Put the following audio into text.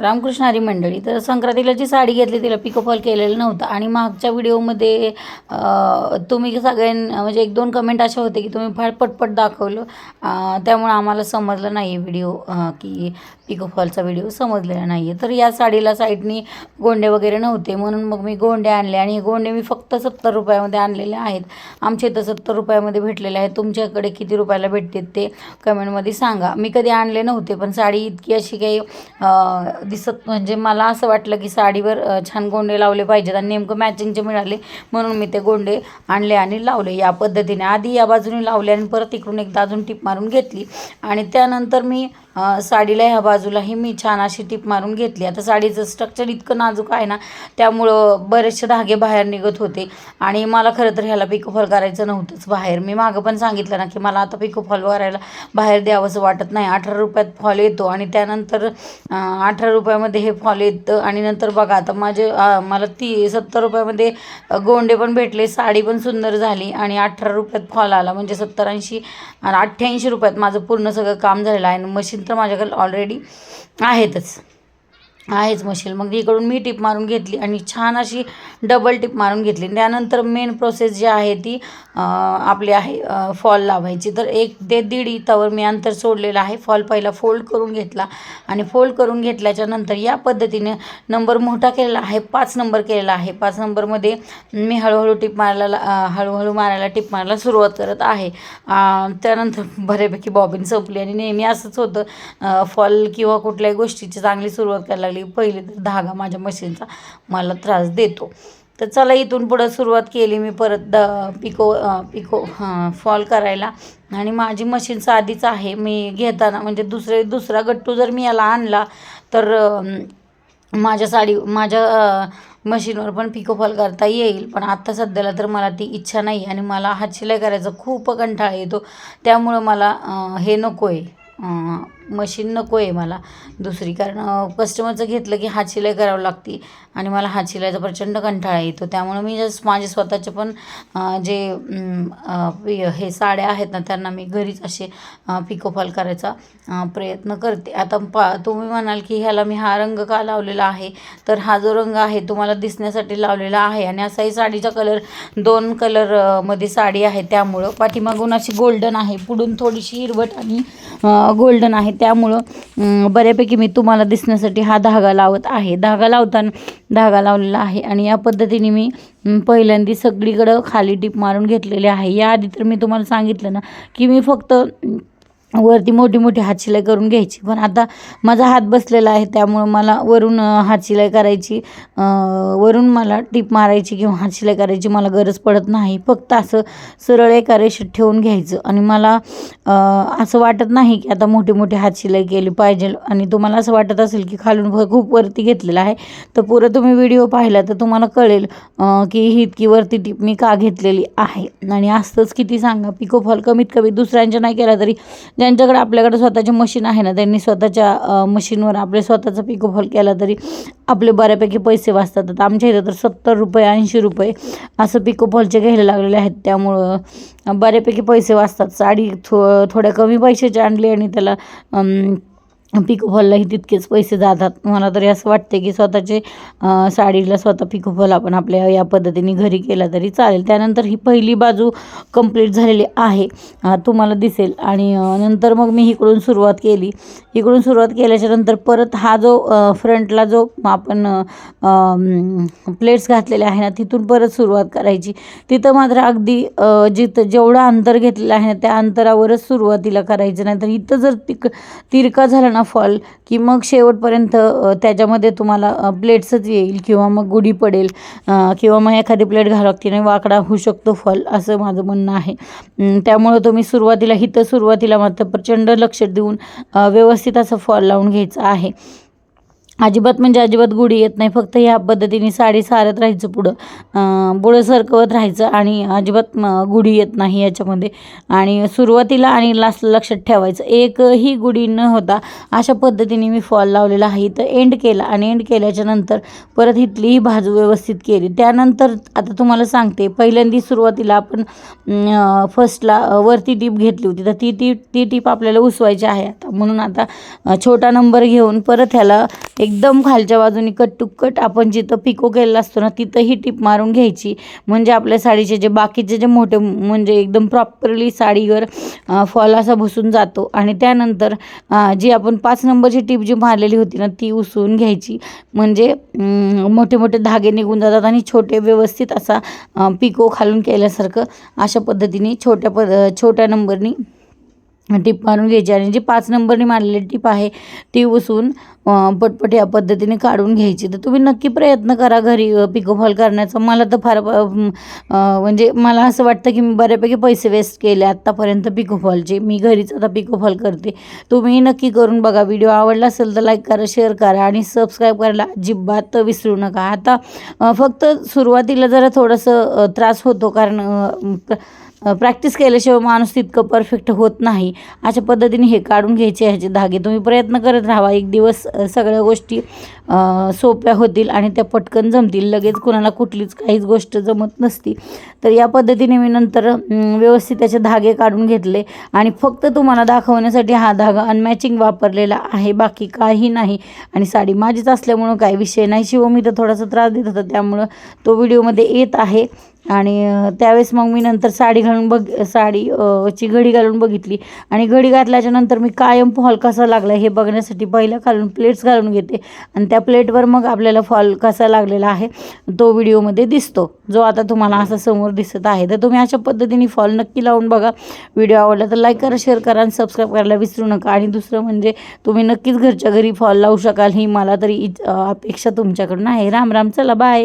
रामकृष्ण हरी मंडळी तर संक्रांतीला जी साडी घेतली तिला पिकोफॉल केलेलं नव्हतं. आणि मागच्या व्हिडिओमध्ये तुम्ही सगळ्यां म्हणजे एक दोन कमेंट असे होते की तुम्ही फार पटपट दाखवलं. त्यामुळं आम्हाला समजलं नाही व्हिडिओ की पिकोफॉलचा व्हिडिओ समजलेला नाही आहे तर या साडीला साईडनी गोंडे वगैरे नव्हते. म्हणून मग मी गोंडे आणले आणि हे गोंडे मी फक्त सत्तर रुपयामध्ये आणलेले आहेत. आमच्या इथं सत्तर रुपयामध्ये भेटलेले आहेत. तुमच्याकडे किती रुपयाला भेटतात ते कमेंटमध्ये सांगा. मी कधी आणले नव्हते पण साडी इतकी अशी काही दिसत म्हणजे मला असं वाटलं की साडीवर छान गोंडे लावले पाहिजेत आणि नेमकं मॅचिंगचे मिळाले. म्हणून मी ते गोंडे आणले आणि लावले. या पद्धतीने आधी या बाजूने लावले आणि परत इकडून एकदा अजून टिप मारून घेतली. आणि त्यानंतर मी साडीला ह्या बाजूलाही मी छान अशी टीप मारून घेतली. आता साडीचं स्ट्रक्चर इतकं नाजूक आहे ना त्यामुळं बरेचसे धागे बाहेर निघत होते. आणि मला खरं तर ह्याला पिकोफॉल करायचं नव्हतंच बाहेर. मी मागं पण सांगितलं ना की मला आता पिकोफॉल करायला बाहेर द्यावंसं वाटत नाही. अठरा रुपयात फॉल येतो आणि त्यानंतर अठरा अठरा रुपयामध्ये हे फॉल येतं. आणि नंतर बघा आता माझे मला ती सत्तर रुपयामध्ये गोंडे पण भेटले साडी पण सुंदर झाली आणि अठरा रुपयात फॉल आला. म्हणजे सत्तर ऐंशी आणि अठ्ठ्याऐंशी रुपयात माझं पूर्ण सगळं काम झालेलं आहे आणि मशीन तर माझ्याकडे ऑलरेडी आहेतच. आहेच मशीन. मग इकडून मी टिप मारून घेतली आणि छान अशी डबल टिप मारून घेतली. त्यानंतर मेन प्रोसेस जी आहे ती आपली आहे फॉल लावायची. तर एक ते दीड इतावर मी अंतर सोडलेलं आहे. फॉल पहिला फोल्ड करून घेतला. आणि फोल्ड करून घेतल्याच्या नंतर या पद्धतीने नंबर मोठा केलेला आहे. पाच नंबर केलेला आहे. पाच नंबरमध्ये मी हळूहळू टिप मारायला ला- हळूहळू मारायला टिप मारायला सुरुवात करत आहे. त्यानंतर बऱ्यापैकी बॉबिन संपली आणि नेहमी असंच होतं. फॉल किंवा कुठल्याही गोष्टीची चांगली सुरुवात करायला लागली. पहिले तर धागा माझ्या मशीनचा मला त्रास देतो. तर चला इथून पुढं सुरुवात केली मी परत द पिको पिको फॉल करायला. आणि माझी मशीन साधीच आहे. मी घेताना म्हणजे दुसरे दुसरा गट्टू जर मी याला आणला तर माझ्या साडी माझ्या मशीनवर पण पिको फॉल करता येईल. पण आत्ता सध्याला तर मला ती इच्छा नाही आणि मला हात शिलाई करायचा खूप कंटाळा येतो. त्यामुळं मला हे नको आहे मशीन नको आहे मला. दुसरी कारण कस्टमरचं घेतलं की हात शिलाई करावं लागते आणि मला हात शिलाईचा प्रचंड कंटाळा येतो. त्यामुळं मी जस्ट माझे स्वतःचे पण जे हे साड्या आहेत ना त्यांना मी घरीच असे पिकोफॉल करायचा प्रयत्न करते. आता पा तुम्ही म्हणाल की ह्याला मी हा रंग का लावलेला आहे? तर हा जो रंग आहे तुम्हाला दिसण्यासाठी लावलेला आहे आणि असाही साडीचा कलर दोन कलरमध्ये साडी आहे. त्यामुळं पाठीमागून अशी गोल्डन आहे. पुढून थोडीशी हिरवट आणि गोल्डन आहे. त्यामुळं बऱ्यापैकी मी तुम्हाला दिसण्यासाठी हा धागा लावत आहे. धागा लावताना धागा लावलेला आहे आणि या पद्धतीने मी पहिल्यांदी पहिल्यांदा सगळीकडं खाली टिप मारून घेतलेली आहे. याआधी तर मी तुम्हाला सांगितलं ना की मी फक्त वरती मोठी मोठी हातशिलाई करून घ्यायची. पण आता माझा हात बसलेला आहे त्यामुळं मला वरून हातशिलाई करायची वरून मला टीप मारायची किंवा हातशिलाई करायची मला गरज पडत नाही. फक्त असं सरळ एका रेषेत ठेवून घ्यायचं. आणि मला असं वाटत नाही की आता मोठी मोठी हातशिलाई केली पाहिजे. आणि तुम्हाला असं वाटत असेल की खालून खूप वरती घेतलेलं आहे तर पुरं तुम्ही व्हिडिओ पाहिला तर तुम्हाला कळेल की ही इतकी वरती टीप मी का घेतलेली आहे. आणि असतंच किती सांगा पिकोफॉल कमीत कमी दुसऱ्यांच्या नाही केला तरी ज्यांच्याकडे आपल्याकडे स्वतःचे मशीन आहे ना त्यांनी स्वतःच्या मशीनवर आपले स्वतःचं पिकोफॉल केला तरी आपले बऱ्यापैकी पैसे वाचतात. आता आमच्या इथं तर सत्तर रुपये ऐंशी रुपये असं पिकोफॉलचे घ्यायला लागलेले आहेत. त्यामुळं बऱ्यापैकी पैसे वाचतात. साडी थो थोड्या कमी पैशाची आणली आणि त्याला पिकोफॉललाही तितकेच पैसे जातात. मला तरी असं वाटते की स्वतःचे साडीला स्वतः पिकोफॉल आपण आपल्या या पद्धतीने घरी केला तरी चालेल. त्यानंतर ही पहिली बाजू कंप्लीट झालेली आहे. तुम्हाला दिसेल. आणि नंतर मग मी इकडून सुरुवात केली. इकडून सुरुवात केल्याच्यानंतर परत हा जो फ्रंटला जो आपण प्लेट्स घातलेले आहे ना तिथून परत सुरुवात करायची. तिथं मात्र अगदी जिथं जेवढं अंतर घेतलेलं आहे ना त्या अंतरावरच सुरुवातीला करायचं. नाही तर इथं जर तिक तिरका झाला ना फॉल की मग शेवटपर्यंत त्याच्यामध्ये तुम्हाला प्लेट्सच येईल किंवा मग गुढी पडेल किंवा मग एखादी प्लेट घालवतीने वाकडा होऊ शकतो फॉल असं माझं म्हणणं आहे. त्यामुळं तुम्ही सुरुवातीला हिथं सुरुवातीला मात्र प्रचंड लक्ष देऊन व्यवस्थित असं फॉल लावून घ्यायचं आहे. अजिबात म्हणजे अजिबात गुढी येत नाही. फक्त ह्या पद्धतीने साडी सारत राहायचं पुढं. पुढं सरकवत राहायचं आणि अजिबात गुढी येत नाही याच्यामध्ये. आणि सुरुवातीला आणि लास्ट लक्षात ठेवायचं एकही गुढी न होता अशा पद्धतीने मी फॉल लावलेला आहे. तर एंड केला आणि एंड केल्याच्यानंतर परत इथलीही बाजू व्यवस्थित केली. त्यानंतर आता तुम्हाला सांगते पहिल्यांदा सुरुवातीला आपण फर्स्टला वरती टीप घेतली होती. तर ती ती ती टीप आपल्याला उसवायची आहे आता. म्हणून आता छोटा नंबर घेऊन परत ह्याला एकदम खालच्या बाजूनी कट टू कट आपण जिथं पिको केलेला असतो ना तिथंही टिप मारून घ्यायची. म्हणजे आपल्या साडीचे जे बाकीचे जे मोठे म्हणजे एकदम प्रॉपरली साडीवर फॉल असा बसून जातो. आणि त्यानंतर जी आपण पाच नंबरची टीप जी मारलेली होती ना ती उसळून घ्यायची. म्हणजे मोठे मोठे धागे निघून जातात आणि छोटे व्यवस्थित असा पिको खालून केल्यासारखं अशा पद्धतीने छोट्या पद छोट्या नंबरनी टीप मारून घ्यायची आणि जी पाच नंबरने मारलेली टीप आहे ती उसून पटपट या पद्धतीने काढून घ्यायची. तर तुम्ही नक्की प्रयत्न करा घरी पिकोफॉल करण्याचा. मला तर फार म्हणजे मला असं वाटतं की मी बऱ्यापैकी पैसे वेस्ट केले आत्तापर्यंत पिकोफॉलचे. मी घरीच आता पिकोफॉल करते. तुम्ही नक्की करून बघा. व्हिडिओ आवडला असेल तर लाईक करा शेअर करा आणि सबस्क्राईब करायला अजिबात विसरू नका. आता फक्त सुरुवातीला जरा थोडंसं त्रास होतो कारण प्र- प्रॅक्टिस केल्याशिवाय माणूस तितकं परफेक्ट होत नाही. अशा पद्धतीने हे काढून घ्यायचे ह्याचे धागे. तुम्ही प्रयत्न करत राहा. एक दिवस सगळ्या गोष्टी सोप्या होतील आणि त्या पटकन जमतील. लगेच कुणाला कुठलीच काहीच गोष्ट जमत नसती. तर या पद्धतीने मी नंतर व्यवस्थित त्याचे धागे काढून घेतले. आणि फक्त तुम्हाला दाखवण्यासाठी हा धागा अनमॅचिंग वापरलेला आहे. बाकी काही नाही. आणि साडी माझीच असल्यामुळं काही विषय नाही. शिव मी तर थोडासा त्रास देत होता. त्यामुळं तो व्हिडिओमध्ये येत आहे. आणि त्यावेळेस मग मी नंतर साडी घालून बघ साडी ची घडी घालून बघितली. आणि घडी घातल्याच्या नंतर मी कायम फॉल कसा लागला हे बघण्यासाठी पहिलं घालून प्लेट्स घालून घेते. आणि त्या प्लेटवर मग आपल्याला फॉल कसा लागलेला आहे तो व्हिडिओमध्ये दिसतो. जो आता तुम्हाला असा समोर दिसत आहे. तर तुम्ही अशा पद्धतीने फॉल नक्की लावून बघा. व्हिडिओ आवडला तर लाईक करा शेअर करा आणि सबस्क्राईब करायला विसरू नका. आणि दुसरं म्हणजे तुम्ही नक्कीच घरच्या घरी फॉल लावू शकाल ही मला तरी अपेक्षा तुमच्याकडून आहे. राम राम चला बाय.